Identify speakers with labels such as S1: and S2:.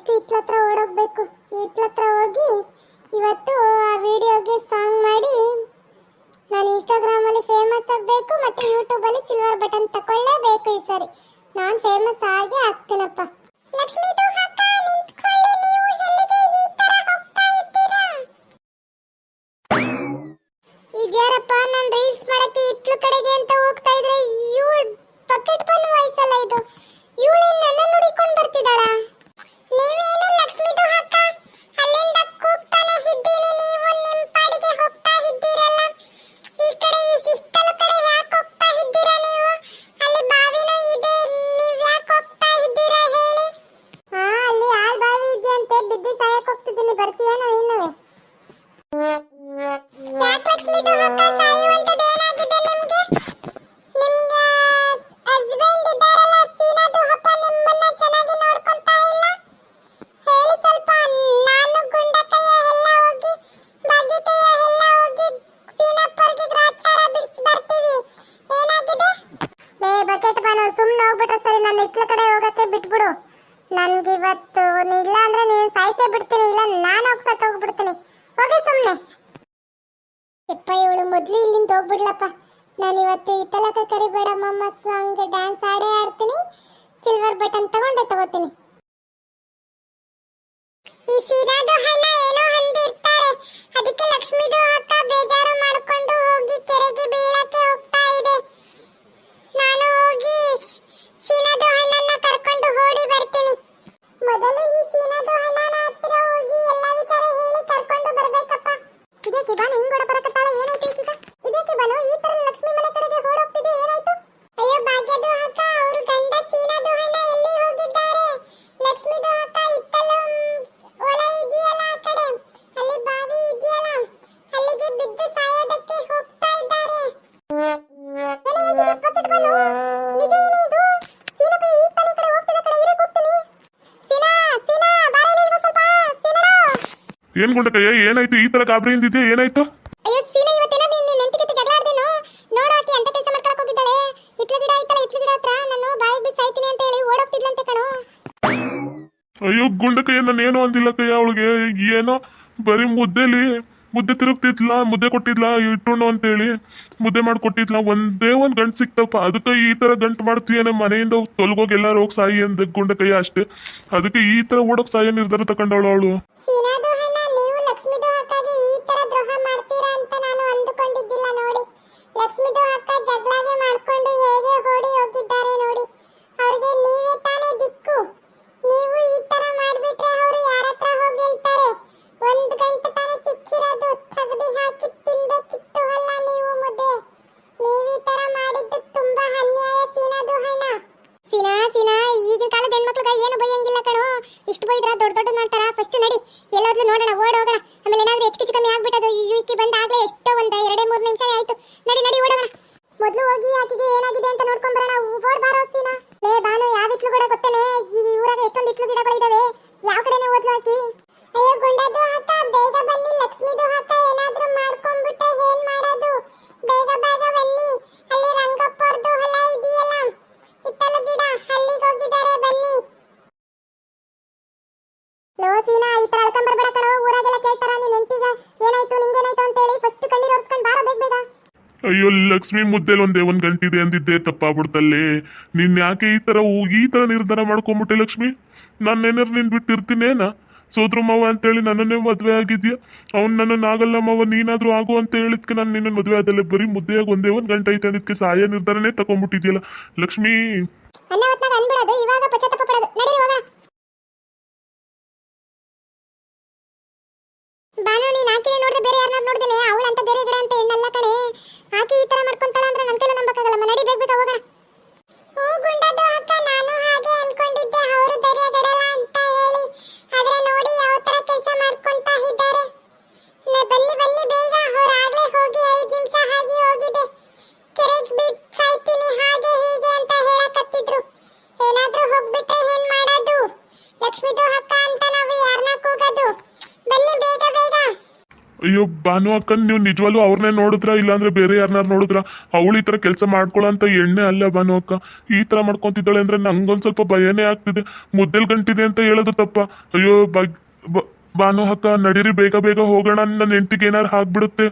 S1: First ಹಿತ್ಲ ಹತ್ರ ಓಡೋಗ್ಬೇಕು. ಹಿತ್ಲ ಹತ್ರ ಹೋಗಿ ಇವತ್ತು ಆ ವಿಡಿಯೋಗೆ ಸಾಂಗ್ ಮಾಡಿ ನಾನು ಇನ್ಸ್ಟಾಗ್ರಾಮಲ್ಲಿ ಫೇಮಸ್ ಆಗಬೇಕು ಮತ್ತೆ ಯೂಟ್ಯೂಬಲ್ಲಿ ಸಿಲ್ವರ್ ಬಟನ್ ತಗೊಳ್ಳೇಬೇಕು ಈ ಸರಿ. ನಾನು ಫೇಮಸ್ ಆಗಿ ಆಗ್ತೇನಪ್ಪ. ಲಕ್ಷ್ಮಿ ಇದ್ಯಾರಪ್ಪ? ನಾನು ರೀಲ್ಸ್ ಮಾಡಕ್ಕೆ ಇತ್ಲು ಕಡೆಗೆ ಇವತ್ತು ಇಲ್ಲ ಏನ್
S2: ಗುಂಡಕಯ್ಯ ಏನಾಯ್ತು? ಈ ತರ ಕಾಬರಿ ಇಂದಿದ್ಯಾ ಏನಾಯ್ತು?
S1: ಅಯ್ಯೋ ಗುಂಡ ಇವತ್ತೇನೋ ನಿನ್ನ ನಿನ್ನ ಜೊತೆ ಜಗಳ ಆಡ್ದೇನೋ? ನೋಡು ಆಕಿ ಅಂತ ಕೆಲಸ ಮಾಡ್ಕೊಳಕ್ ಹೋಗಿದ್ದಾಳೆ. ಇಟ್ಲ ಗಿಡ ಐತಲ್ಲ ಇಟ್ಲ ಗಿಡ ಹತ್ರ ನಾನು ಬಾಯಿಗೆ ಬಿದ್ದು ಸಾಯ್ತೀನಿ ಅಂತ ಹೇಳಿ ಓಡೋಗ್ತಿದ್ಲಂತೆ ಕಣೋ.
S2: ಅಯ್ಯೋ ಗುಂಡಕಯ್ಯ ನಾನು ಏನೋ ಅಂದಿಲ್ಲ ಕಯ್ಯ ಅವಳಿಗೆ. ಏನೋ ಬರೀ ಮುದ್ದೆಲಿ ಮುದ್ದೆ ತಿರುಗ್ತಿದ್ಲ ಮುದ್ದೆ ಕೊಟ್ಟಿದ್ಲ ಇಟ್ಟುಣ್ಣು ಅಂತೇಳಿ. ಮುದ್ದೆ ಮಾಡಿ ಕೊಟ್ಟಿದ್ಲ ಒಂದೇ ಒಂದ್ ಗಂಟು ಸಿಕ್ತಪ್ಪ. ಅದಕ್ಕೆ ಈ ತರ ಗಂಟು ಮಾಡ್ತೀಯ ನಮ್ಮ ಮನೆಯಿಂದ ತೊಲಗೋಗಿ ಎಲ್ಲಾರು ಹೋಗಿ ಸಾಯಿ ಅಂದ ಗುಂಡಕಯ್ಯ ಅಷ್ಟೇ. ಅದಕ್ಕೆ ಈ ತರ ಓಡೋಕ್ ಸಾಯ ನಿರ್ಧಾರ ತಕೊಂಡವಳು ಅವಳು.
S1: ಜಗಳಾಗೆ ಮಾಡ್ಕೊಂಡು ಹೇಗೆ ಓಡಿ ಹೋಗಿದ್ದಾರೆ ನೋಡಿ. ಅವ್ರಿಗೆ ನೀವೇ ತಾನೇ ದಿಕ್ಕು. ನೀವು ಈ ತರ ಮಾಡ್ಬಿಟ್ರೆ ಅವರು ಯಾರ ಹತ್ರ ಹೋಗಿ ಹೇಳ್ತಾರೆ? ಒಂದ್ ಗಂಟೆ ತಾನೇ ಸಿಕ್ಕಿರೋದು. ತೆಗೆದು ಹಾಕಿ ತಿನ್ಬೇಕಿತ್ತು ಅಲ್ಲ ನೀವು ಮುದ್ದೆ. ನೀವು ಈ ತರ ಮಾಡಿದ್ದು ತುಂಬಾ ಅನ್ಯಾಯ ಸೀನದು ಹಣ ಸೀನಾ ಸೀನಾ, ಈಗಿನ ಕಾಲದ ಹೆಣ್ಮಕ್ಳಿಗೆ ಏನು ಬೈಯಂಗಿಲ್ಲ ಕಣೋ. ಇಷ್ಟು ಬೈದ್ರ ದೊಡ್ಡ ದೊಡ್ಡ ಮಾಡ್ತಾರ ಫಸ್ಟ್ ನಡಿ. ಎಲ್ಲಾದ್ರೂ ನೋಡೋಣ ಓಡೋಗೋಣ ಆಮೇಲೆ ಏನಾದ್ರೂ ಹೆಚ್ಚು ಕಮ್ಮಿ ಆಗ್ಬಿಟ್ಟದು. ಈ ಯುಕಿ ಬಂದಾಗ್ಲೇ ಎಷ್ಟೋ
S2: ಲಕ್ಷ್ಮಿ ಮುದ್ದೆಲ್ ಒಂದೇ ಒಂದ್ ಗಂಟಿದೆ ಅಂದಿದ್ದೆ, ತಪ್ಪಾಗ್ಬಿಡ್ತಲ್ಲೇ. ನೀನ್ ಯಾಕೆ ಈ ತರ ಈ ತರ ನಿರ್ಧಾರ ಮಾಡ್ಕೊಂಬಿಟ್ಟೆ ಲಕ್ಷ್ಮಿ? ನಾನು ಏನಾರು ನಿನ್ ಬಿಟ್ಟಿರ್ತೀನೇನ? ಸೋದ್ರ ಮಾವ ಅಂತೇಳಿ ನನ್ನನ್ನೇ ಮದ್ವೆ ಆಗಿದ್ಯಾ? ಅವ್ನು ನನ್ನನ್ನು ಆಗಲ್ಲ ಮಾವ, ನೀನಾದ್ರೂ ಆಗು ಅಂತ ಹೇಳಿದ್ಕೆ ನಾನು ನಿನ್ನ ಮದುವೆ ಆದಲ್ಲೇ. ಬರೀ ಮುದ್ದೆಯಾಗಿ ಒಂದೇ ಒಂದ್ ಗಂಟೆ ಐತೆ ಅಂದಿದ್ಕೆ ಸಹಾಯ ನಿರ್ಧಾರನೇ ತಗೊಂಡ್ಬಿಟ್ಟಿದ್ಯಲ್ಲ ಲಕ್ಷ್ಮಿ!
S1: ಬಾನು, ನೀನ್ ಆಕಿನೇ ನೋಡಿದ್ರೆ ಬೇರೆ ಯಾರನ್ನ ಅವಳಂತ ಬೇರೆ ಗಿಡ ಅಂತ ಹೆಣ್ಣಲ್ಲ ಕಣೆ. ಈ ತರ ಹೋಗಿ ಬೇಗ ಹೊರಗಡೆ ಹೋಗಿ ಐದು ನಿಮಿಷ ಆಗಿ ಹೋಗಿದೆ. ಕೆರೆಗೆ ಬಿದ್ದು ಸಾಯ್ತೀನಿ, ಹಾಗೆ ಹೀಗೆ ಅಂತ ಹೇಳಕತ್ತಿದ್ರು. ಏನಾದ್ರೂ ಹೋಗ್ಬಿಟ್ರೆ ಏನ್ ಮಾಡೋದು? ಲಕ್ಷ್ಮೀದು ಹಕ್ಕ ಅಂತ ನಾವು ಯಾರನ್ನ ಕೂಗೋದು? ಬನ್ನಿ ಬೇಗ ಬೇಗ.
S2: ಅಯ್ಯೋ, ಭಾನು ಅಕ್ಕ ನೀವು ನಿಜವಾಗ್ಲೂ ಅವ್ರನ್ನೇ ನೋಡಿದ್ರ? ಇಲ್ಲಾಂದ್ರೆ ಬೇರೆ ಯಾರನ್ನಾರು ನೋಡಿದ್ರ? ಅವಳು ಈ ತರ ಕೆಲಸ ಮಾಡ್ಕೊಳ್ಳೋಂತ ಎಣ್ಣೆ ಅಲ್ಲ ಭಾನು ಅಕ್ಕ. ಈ ತರ ಮಾಡ್ಕೊಂತಿದ್ದಾಳೆ ಅಂದ್ರೆ ನಂಗೊಂದ್ ಸ್ವಲ್ಪ ಭಯನೇ ಆಗ್ತಿದೆ. ಮುದ್ದೆಲ್ ಗಂಟಿದೆ ಅಂತ ಹೇಳೋದು ತಪ್ಪ. ಅಯ್ಯೋ ಬಾ ಬಾನು ಅಕ್ಕ ನಡೀರಿ ಬೇಗ ಬೇಗ ಹೋಗೋಣ ನನ್ನ ನೆಂಟಿಗೆ ಏನಾರು ಹಾಕ್ಬಿಡುತ್ತೆ.